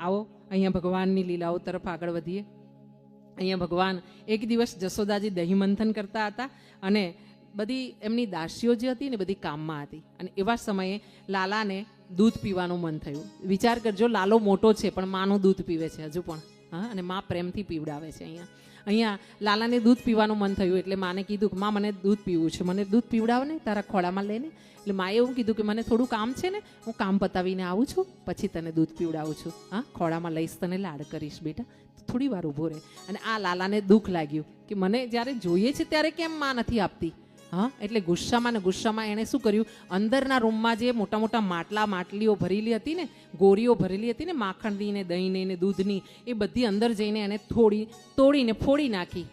આવો, અહીંયા ભગવાનની લીલાઓ તરફ આગળ વધીએ. અહીંયા ભગવાન એક દિવસ જશોદાજી દહીં મંથન કરતા હતા અને બધી એમની દાસીઓ જે હતી ને બધી કામમાં હતી. અને એવા સમયે લાલાને દૂધ પીવાનું મન થયું. વિચાર કરજો, લાલો મોટો છે, પણ માનું દૂધ પીવે છે હજુ પણ. હા, અને મા પ્રેમથી પીવડાવે છે અહીંયા. અહીંયા લાલાને દૂધ પીવાનું મન થયું એટલે માને કીધું કે, માં, મને દૂધ પીવું છે. મને દૂધ પીવડાવ ને તારા ખોળામાં લઈને. એટલે માએ એવું કીધું કે, મને થોડું કામ છે ને, હું કામ પતાવીને આવું છું, પછી તને દૂધ પીવડાવું છું. હા, ખોળામાં લઈશ તને, લાડ કરીશ, બેટા. થોડી વાર ઊભો રહે. અને આ લાલાને દુઃખ લાગ્યું કે, મને જ્યારે જોઈએ છે, ત્યારે કેમ માં નથી આપતી? હા, એટલે ગુસ્સામાં ને ગુસ્સામાં એણે શું કર્યું? અંદરના રૂમમાં જે મોટા મોટા માટલા, માટલીઓ ભરેલી હતી ને, ગોરીઓ ભરેલી હતી ને, માખણની ને દહીંની ને દૂધની, એ બધી અંદર જઈને એને થોડી, તોડીને ફોડી નાખી.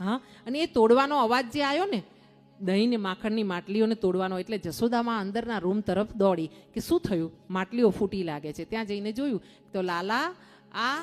હા, અને એ તોડવાનો અવાજ જે આવ્યો ને, દહીં ને માખણની માટલીઓને તોડવાનો, એટલે જશોદામાં અંદરના રૂમ તરફ દોડી કે શું થયું? માટલીઓ ફૂટી લાગે છે. ત્યાં જઈને જોયું તો લાલા, આ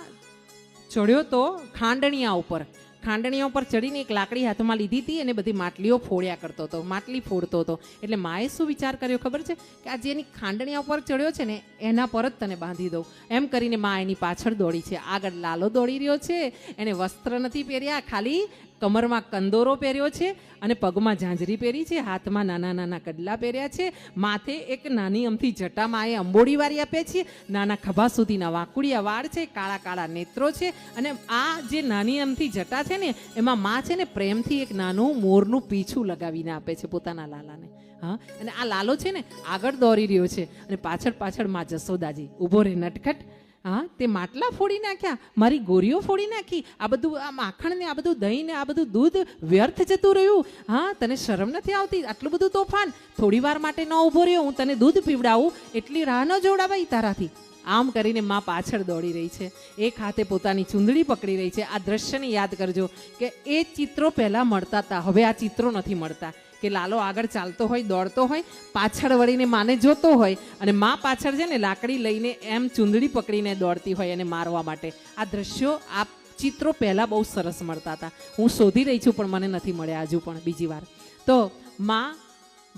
ચડ્યો તો ખાંડણીયા ઉપર. ખાંડણીયા ઉપર ચડીને એક લાકડી હાથમાં લીધી હતી અને બધી માટલીઓ ફોડ્યા કરતો હતો, માટલી ફોડતો હતો. એટલે માએ શું વિચાર કર્યો ખબર છે? કે આ જેની ખાંડણીઓ પર ચડ્યો છે ને, એના પર જ તને બાંધી દઉં. એમ કરીને મા એની પાછળ દોડી છે. આગળ લાલો દોડી રહ્યો છે, એને વસ્ત્ર નથી પહેર્યા, ખાલી કમરમાં કંદોરો પહેર્યો છે અને પગમાં ઝાંઝરી પહેરી છે, હાથમાં નાના નાના કડલા પહેર્યા છે, માથે એક નાની અમથી જટામાં એ અંબોડી વારી આપે છે, નાના ખભા સુધીના વાંકુડિયા વાળ છે, કાળા કાળા નેત્રો છે અને આ જે નાની અમથી જટા છે ને, એમાં માં છે ને પ્રેમથી એક નાનું મોરનું પીછું લગાવીને આપે છે પોતાના લાલાને. હા? અને આ લાલો છે ને આગળ દોરી રહ્યો છે અને પાછળ પાછળમાં જસોદાજી ઊભો રહે નટખટ હા, તે માટલા ફોડી નાખ્યા, મારી ગોરીઓ ફોડી નાખી, આ બધું, આ માખણ ને આ બધું દહીં ને આ બધું દૂધ વ્યર્થ જતું રહ્યું. હા, તને શરમ નથી આવતી? આટલું બધું તોફાન? થોડી વાર માટે ન ઊભો રહ્યો, હું તને દૂધ પીવડાવું. એટલી રાહ ન જોડાવાય તારાથી. આમ કરીને માં પાછળ દોડી રહી છે. એક હાથે પોતાની ચૂંદડી પકડી રહી છે. આ દ્રશ્યને યાદ કરજો કે એ ચિત્રો પહેલાં મળતા હતા. હવે આ ચિત્રો નથી મળતા. કે લાલો આગળ ચાલતો હોય, દોડતો હોય, પાછળ વળીને માને જોતો હોય અને મા પાછળ છે ને લાકડી લઈને એમ ચૂંદડી પકડીને દોડતી હોય એને મારવા માટે. આ દ્રશ્યો, આ ચિત્રો પહેલાં બહુ સરસ મળતા હતા. હું શોધી રહી છું પણ મને નથી મળ્યા હજુ પણ બીજી વાર. તો મા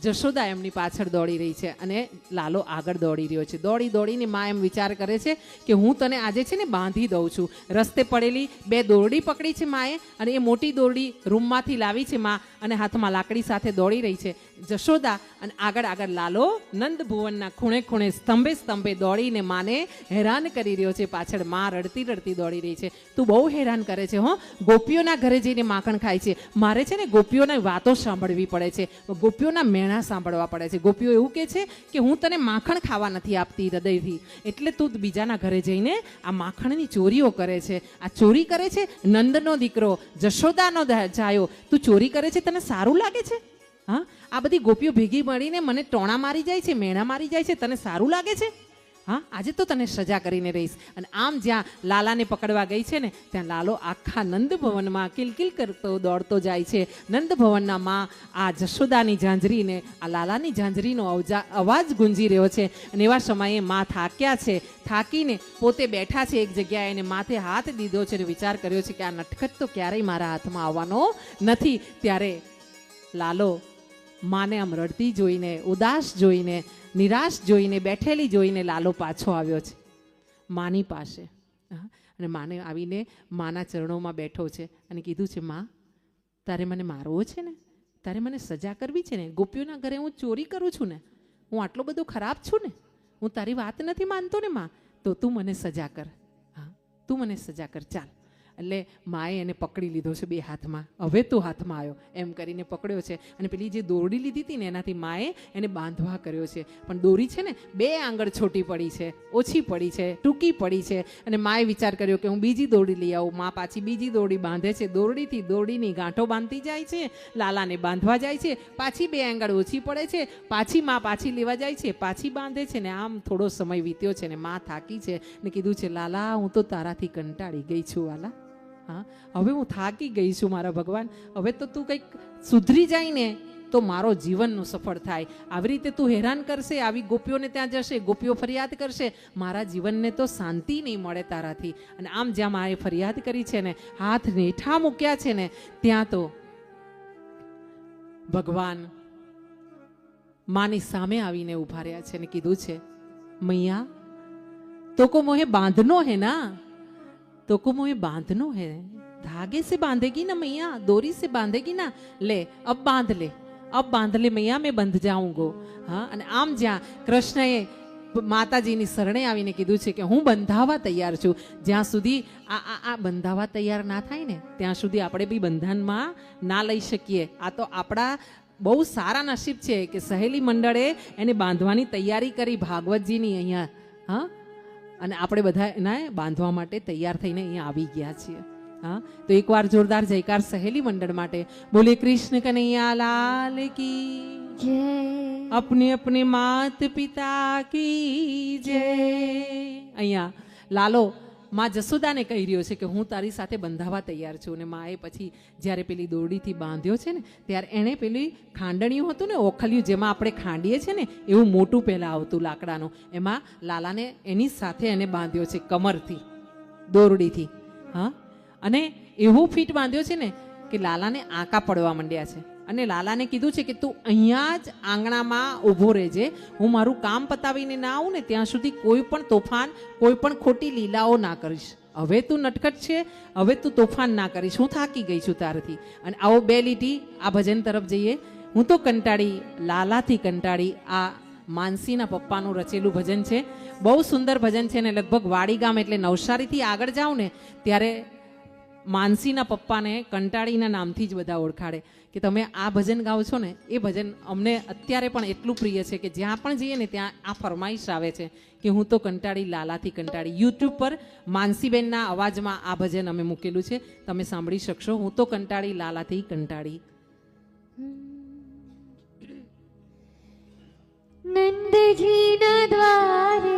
જશોદા એમની પાછળ દોડી રહી છે અને લાલો આગળ દોડી રહ્યો છે. દોડી દોડીને મા એમ વિચાર કરે છે કે હું તને આજે છે ને બાંધી દઉં છું. રસ્તે પડેલી બે દોરડી પકડી છે માએ અને એ મોટી દોરડી રૂમમાંથી લાવી છે મા અને હાથમાં લાકડી સાથે દોડી રહી છે. જશોદા અને આગળ આગળ લાલો નંદ ભુવનના ખૂણે ખૂણે સ્તંભે સ્તંભે દોડીને માને હેરાન કરી રહ્યો છે. પાછળ મા રડતી રડતી દોડી રહી છે. તું બહુ હેરાન કરે છે હો. ગોપીઓના ઘરે જઈને માખણ ખાય છે. મારે છે ને ગોપીઓની વાતો સાંભળવી પડે છે. ગોપીઓના મેણા સાંભળવા પડે છે. ગોપીઓ એવું કહે છે કે હું તને માખણ ખાવા નથી આપતી હૃદયથી. એટલે તું બીજાના ઘરે જઈને આ માખણની ચોરીઓ કરે છે. આ ચોરી કરે છે નંદનો દીકરો, જશોદાનો જાયો. તું ચોરી કરે છે તને સારું લાગે છે? હા? આ બધી ગોપીઓ ભેગી મળીને મને ટોણા મારી જાય છે, મેણા મારી જાય છે, તને સારું લાગે છે? હા, આજે તો તને સજા કરીને રહીશ. અને આમ જ્યાં લાલાને પકડવા ગઈ છે ને, ત્યાં લાલો આખા નંદભવનમાં કિલકિલ કરતો દોડતો જાય છે. નંદ ભવનના માં આ જશોદાની ઝાંઝરીને, આ લાલાની ઝાંઝરીનો અવજા, અવાજ ગુંજી રહ્યો છે. અને એવા સમયે માં થાક્યા છે. થાકીને પોતે બેઠા છે એક જગ્યાએ એને માથે હાથ દીધો છે અને વિચાર કર્યો છે કે આ નટખટ તો ક્યારેય મારા હાથમાં આવવાનો નથી. ત્યારે લાલો માને આમ રડતી જોઈને, ઉદાસ જોઈને નિરાશ જોઈને, બેઠેલી જોઈને લાલો પાછો આવ્યો છે. માની પાસે. અને માને આવીને માના ચરણોમાં બેઠો છે અને કીધું છે, માં, તારે મને મારવો છે ને? તારે મને સજા કરવી છે ને? ગોપીઓના ઘરે હું ચોરી કરું છું ને? હું આટલો બધો ખરાબ છું ને? હું તારી વાત નથી માનતો ને, માં? તો તું મને સજા કર. હા. તું મને સજા કર. ચાલ. એટલે માએ એને પકડી લીધો છે બે હાથમાં. હવે તું હાથમાં આવ્યો. એમ કરીને પકડ્યો છે અને પેલી જે દોરડી લીધી હતી ને એનાથી માએ એને બાંધવા કર્યો છે. પણ દોરી છે ને બે આંગળ છોટી પડી છે, ઓછી પડી છે, ટૂંકી પડી છે. અને માએ વિચાર કર્યો કે હું બીજી દોરડી લઈ આવું. મા પાછી બીજી દોરડી બાંધે છે. દોરડીથી દોરડીની ગાંઠો બાંધતી જાય છે, લાલાને બાંધવા જાય છે. પાછી બે આંગળ ઓછી પડે છે. પાછી મા પાછી લેવા જાય છે. પાછી બાંધે છે ને આમ થોડો સમય વીત્યો છે ને મા થાકી છે ને કીધું છે, લાલા, હું તો તારાથી કંટાળી ગઈ છું, વાલા. હા, હવે હું થાકી ગઈ છું મારા ભગવાન. હવે તો તું કંઈક સુધરી જાય ને, તો મારો જીવનનું સફળ થાય. આવી રીતે તું હેરાન કરશે, આવી ગોપીઓને ત્યાં જશે, ગોપીઓ ફરિયાદ કરશે. મારા જીવનને તો શાંતિ નહીં મળે તારાથી. અને આમ જ્યાં માએ ફરિયાદ કરી છે ને, હાથ નેઠા મૂક્યા છે ને, ત્યાં તો ભગવાન માની સામે આવીને ઊભા રહ્યા છે ને, કીધું છે, મૈયા, તો કો મોહે બાંધનો હે ના? तो को मोहे बांधनो है धागे से बांधेगी ना मैया दोरी से बांधेगी ना ले अब बांध ले अब बांध ले मैया मैं બંધ જાઉંગો હા અને આમ જ્યાં કૃષ્ણએ માતાજીની શરણે આવીને કીધું છે કે હું બંધાવા તૈયાર છું જ્યાં સુધી આ આ આ બંધાવા તૈયાર ના થાય ને ત્યાં સુધી આપણે બી બંધનમાં ના લઈ શકીએ આ તો આપણા બહુ સારા નસીબ છે કે સહેલી મંડળે એને બાંધવાની તૈયારી કરી ભાગવતજીની અહીંયા હા અને આપણે બધા એને બાંધવા માટે તૈયાર થઈને અહીંયા આવી ગયા છીએ. હા? તો એકવાર જોરદાર જયકાર સહેલી મંડળ માટે બોલે કૃષ્ણ કનૈયા લાલ કી જય. અપને અપને માત પિતા કી જય. અહીંયા લાલો માં જસોદાને કહી રહ્યો છે કે હું તારી સાથે બંધાવા તૈયાર છું અને માએ પછી જ્યારે પેલી દોરડીથી બાંધ્યો છે ને, ત્યારે એણે પેલી ખાંડણીયું હતું ને, ઓખલિયું જેમાં આપણે ખાંડીએ છીએ ને, એવું મોટું પહેલાં આવતું લાકડાનું. એમાં લાલાને એની સાથે એને બાંધ્યો છે કમરથી, દોરડીથી, હા? અને એવું ફીટ બાંધ્યો છે ને કે લાલાને આંકા પડવા માંડ્યા છે. અને લાલાને કીધું છે કે તું અહીંયા જ આંગણામાં ઊભો રહેજે. હું મારું કામ પતાવીને ના આવું ને ત્યાં સુધી કોઈ પણ તોફાન, કોઈ પણ ખોટી લીલાઓ ના કરીશ. હવે તું નટખટ છે, હવે તું તોફાન ના કરીશ. હું થાકી ગઈ છું તારથી. અને આવો બે લીટી આ ભજન તરફ જઈએ. હું તો કંટાળી, લાલાથી કંટાળી આ માનસીના પપ્પાનું રચેલું ભજન છે. બહુ સુંદર ભજન છે ને, લગભગ વાડી ગામ એટલે નવસારીથી આગળ જાઉં ને, ત્યારે માનસીના પપ્પાને કંટાળીના નામથી જ બધા ઓળખાડે કે તમે આ ભજન ગાઓ છો ને, એ ભજન અમને અત્યારે પણ એટલું પ્રિય છે કે જ્યાં પણ જઈએ ને, ત્યાં આ ફરમાઈશ આવે છે કે હું તો કંટાળી, લાલાથી કંટાળી. યુટ્યુબ પર માનસીબેનના અવાજમાં આ ભજન અમે મૂકેલું છે. તમે સાંભળી શકશો. હું તો કંટાળી, લાલાથી કંટાળી. નંદજીના દ્વારે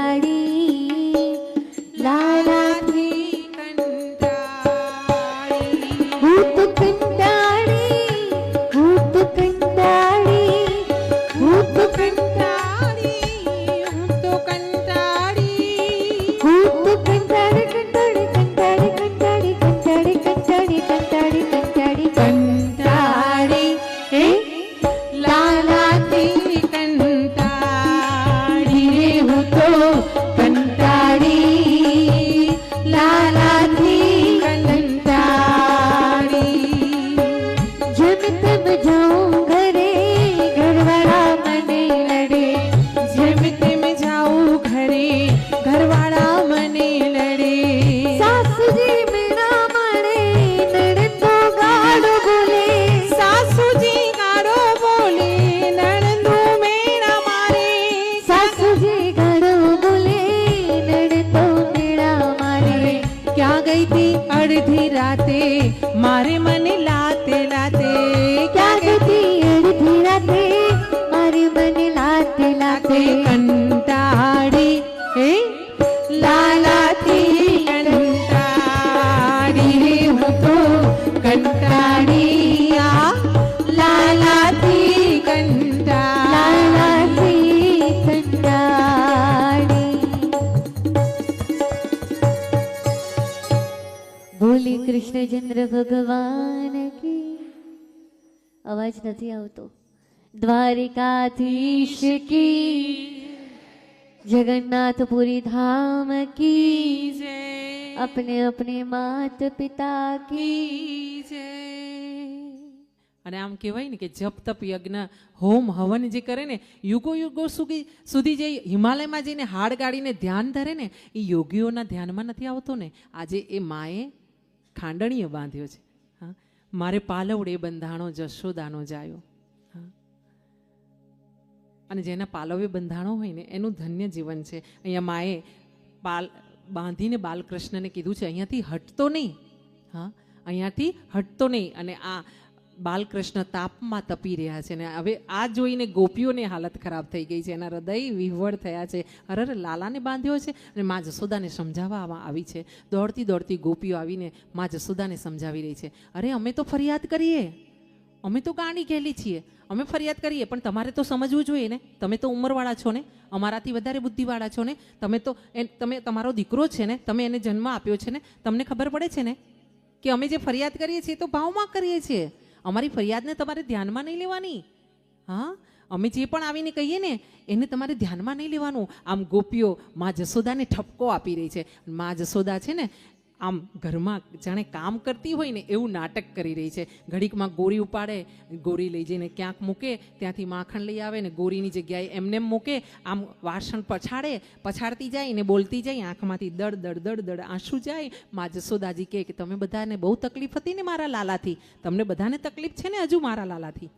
राते मारे मन लाते लाते क्या कहती अड़ती राते मारे मन लाते लाते कंटाड़ी ए लालाती कंटाड़ी रे हो तो कंटाड़ी અવાજ નથી આવતો દ્વારિકાધીશ કી જગન્નાથપુરી ધામ કી अपने अपने मात પિતા કી અને આમ કહેવાય ને કે જપ તપ યજ્ઞ હોમ હવન જે કરે ને યુગો યુગો સુધી સુધી જે હિમાલયમાં જઈને હાડ ગાડીને ધ્યાન ધરે ને એ યોગીઓના ધ્યાનમાં નથી આવતો ને આજે એ માએ ખાંડણીએ બાંધ્યો છે હા મારે પાલવડે બંધાણો જશોદાનો જાયો અને જેના પાલવે બંધાણો હોય ને, એનું ધન્ય જીવન છે. અહીંયા માએ પાલ બાંધીને બાલકૃષ્ણને કીધું છે, અહીંયાથી હટતો નહીં. હા. અહીંયાથી હટતો નહીં. અને આ બાલકૃષ્ણ તાપમાં તપી રહ્યા છે ને હવે આ જોઈને ગોપીઓની હાલત ખરાબ થઈ ગઈ છે. એના હૃદય વિહવળ થયા છે. અરે અરે લાલાને બાંધ્યો છે અને મા જસોદાને સમજાવવામાં આવી છે. દોડતી દોડતી ગોપીઓ આવીને મા જસોદાને સમજાવી રહી છે. અરે, અમે તો ફરિયાદ કરીએ. અમે તો ગાંડી કહેલી છીએ. અમે ફરિયાદ કરીએ, પણ તમારે તો સમજવું જોઈએ ને. તમે તો ઉંમરવાળા છો ને. અમારાથી વધારે બુદ્ધિવાળા છો ને. તમે તો તમે, તમારો દીકરો છે ને. તમે એને જન્મ આપ્યો છે ને. તમને ખબર પડે છે ને કે અમે જે ફરિયાદ કરીએ છીએ તો ભાવમાં કરીએ છીએ. અમારી ફરિયાદને તમારે ધ્યાનમાં નહીં લેવાની. હા? અમે જે પણ આવીને કહીએ ને, એને તમારે ધ્યાનમાં નહીં લેવાનું. આમ ગોપીઓ મા જસોદાને ઠપકો આપી રહી છે. મા જસોદા છે ને આમ ઘરમાં જાણે કામ કરતી હોય ને એવું નાટક કરી રહી છે. ઘડીકમાં ગોરી ઉપાડે, ગોરી લઈ જઈને ક્યાંક મૂકે, ત્યાંથી માખણ લઈ આવે ને ગોરીની જગ્યાએ એમને એમ મૂકે, આમ વાસણ પછાડે, પછાડતી જાય ને બોલતી જાય, આંખમાંથી દડ દડ દડ દડ આંસુ જાય. મા જસોદાજી કહે કે, તમે બધાને બહુ તકલીફ હતી ને મારા લાલાથી? તમને બધાને તકલીફ છે ને હજુ મારા લાલાથી?